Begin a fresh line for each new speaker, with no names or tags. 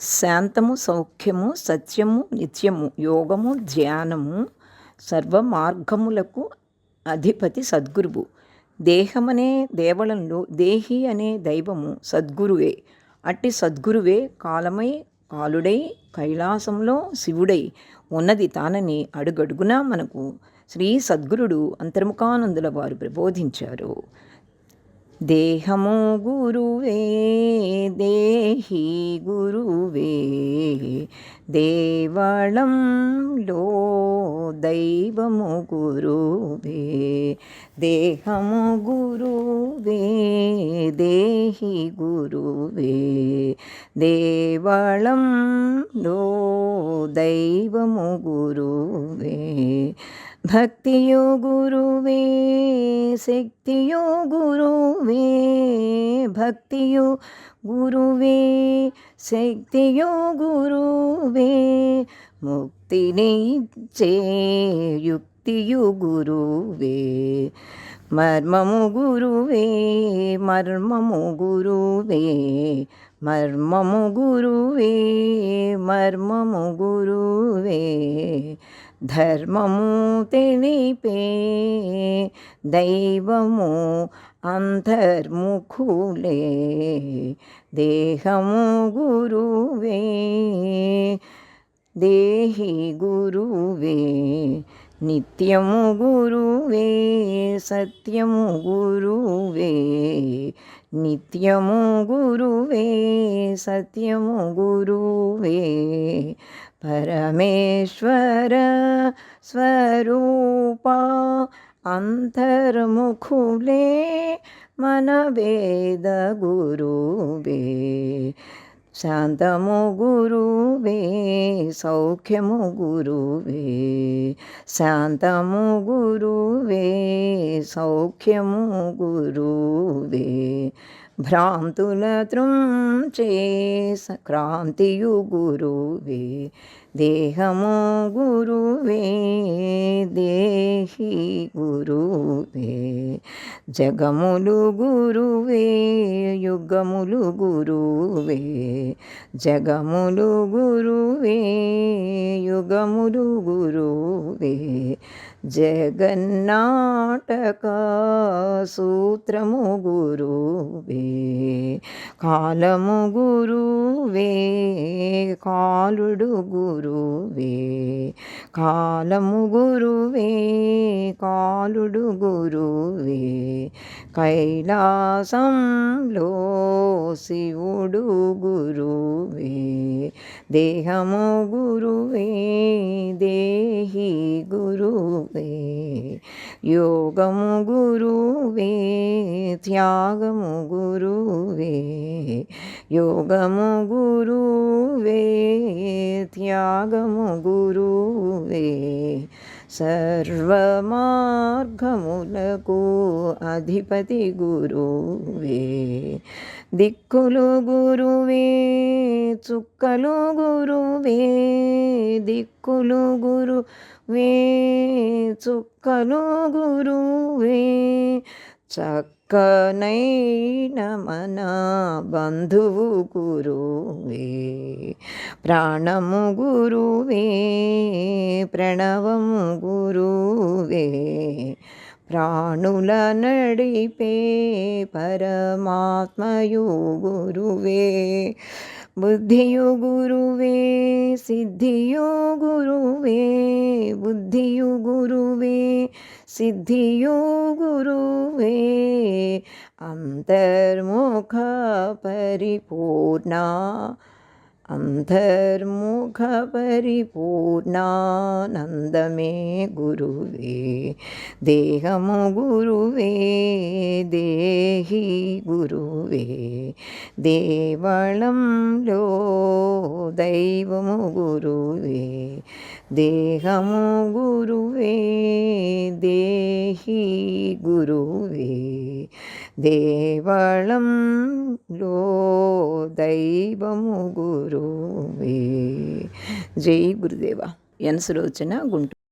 శాంతము సౌఖ్యము సత్యము నిత్యము యోగము ధ్యానము సర్వ మార్గములకు అధిపతి సద్గురువు. దేహమనే దేవళంలో దేహి అనే దైవము సద్గురువే. అట్టి సద్గురువే కాలమై కాలుడై కైలాసంలో శివుడై ఉన్నది తానని అడుగడుగునా మనకు. శ్రీ సద్గురుడు అంతర్ముఖానందుల వారు ప్రబోధించారు. దేహము గురువే దేహి గురువే దేవళంలో దైవము గురువే దేహము గురువే దేహి గురువే దేవళంలో దైవము గురువే భక్తియో గురువే శక్తియో గురువే భక్తియో గురువే శక్తియో గురువే ముక్తిని ఇచ్చే యుక్తియు గురువే మర్మము గురువే మర్మము గురువే మర్మము గురువే మర్మము గురువే ధర్మము తెలిపే దైవము అంతర్ముఖులే దేహము గురువే దేహి గురువే నిత్యము గురువే సత్యము గురువే నిత్యము గురువే సత్యము గురువే పరమేశ్వర స్వరూప అంతర్ముఖులే మన వేద గురువే. శాంతము గురువే సౌఖ్యము గురువే. శాంతము గురువే సౌఖ్యము గురువే. భ్రాంతుల త్రుంచే క్రాంతియు గురువే దేహము గురువే దేహి గురువే జగములు గురువే యుగములు గురువే. జగములు గురువే యుగములు గురువే. జగన్నాటక సూత్రము గురువే. కాలము గురువే కాలుడు గురువే. కాలము గురువే కాలుడు గురువే. కైలాసంలో శివుడు గురువే దేహము గురువే దేహి గురువే యోగము గురువే త్యాగము గురువే యోగము గురువే త్యాగము గురువే సర్వమార్గములకు అధిపతి గురువే. దిక్కులు గురువే చుక్కలు గురువే. దిక్కులు గురువే చుక్కలు గురువే. చక్కనైన మన బంధువు గురువే ప్రాణము గురువే ప్రణవము గురువే ప్రాణుల నడిపే పరమాత్మయు గురువే. బుద్ధియు గురువే సిద్ధియు గురువే బుద్ధియు గురువే సిద్ధియు గురువే అంతర్ముఖ పరిపూర్ణ అంతర్ముఖ పరిపూర్ణానందమే గురువే దేహము గురువే దేహి గురువే. దేవళంలో దైవము గురువే దేహము గురువే దేహి గురువే దేవళంలో దైవము గురువే జై గురుదేవ ఎన్ సులోచన గుంటూరు